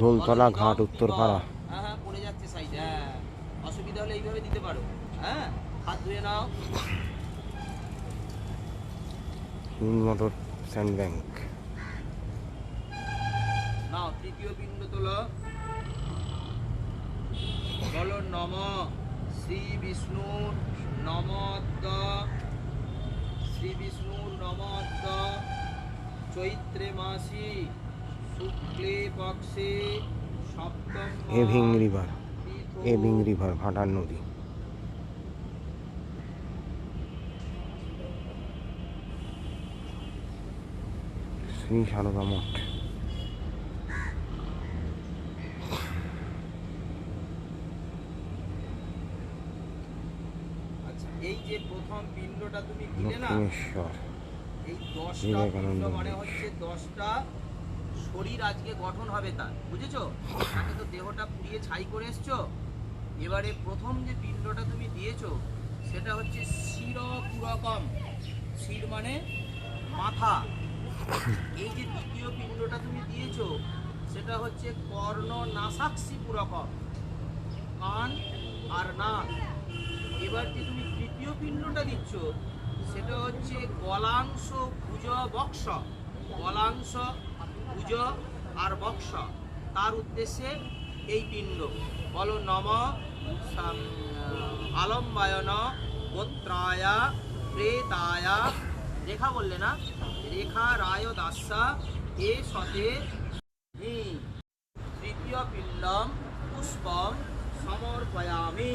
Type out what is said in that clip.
দোলতলা ঘাট উত্তরপাড়া। হ্যাঁ পড়ে যাচ্ছে সাইড হ্যাঁ। অসুবিধা হলে এইভাবে দিতে পারো। হ্যাঁ হাত ধুয়ে নাও। Motor sand bank. নাও তৃতীয় পিণ্ড তোলো। বলো নম শ্রী বিষ্ণুর নমদ্দ শ্রী বিষ্ণুর নমদ্দ চৈত্রে মাসি। এভিং রিভার এভিং রিভার ভাটার নদী। শ্রী সারদা মঠ। আচ্ছা এই যে প্রথম পিণ্ডটা তুমি দিলে না এই দশটা মানে হচ্ছে দশটা শরীর আজকে গঠন হবে তার, বুঝেছ? তাকে তো দেহটা পুড়িয়ে ছাই করে এসছো। এবারে প্রথম যে পিণ্ডটা তুমি দিয়েছ, সেটা হচ্ছে শির পুরকম শির মানে মাথা। এই যে দ্বিতীয় পিণ্ডটা তুমি দিয়েছ, সেটা হচ্ছে কর্ণ নাসাক্ষী পুরকম কান আর নাক। এবার যে তুমি তৃতীয় পিণ্ডটা দিচ্ছ, সেটা হচ্ছে গলাংশ ভুজ বক্স গলাংশ ভুজ আর বক্স তার উদ্দেশ্যে এই পিণ্ড। বলো নম আলম্বায়ন গোত্রায়া প্রেতায়া। রেখা বললে না? রেখা রায় দাসা এ সতে তৃতীয় পিণ্ডম পুষ্পম সমর্পয়ামি।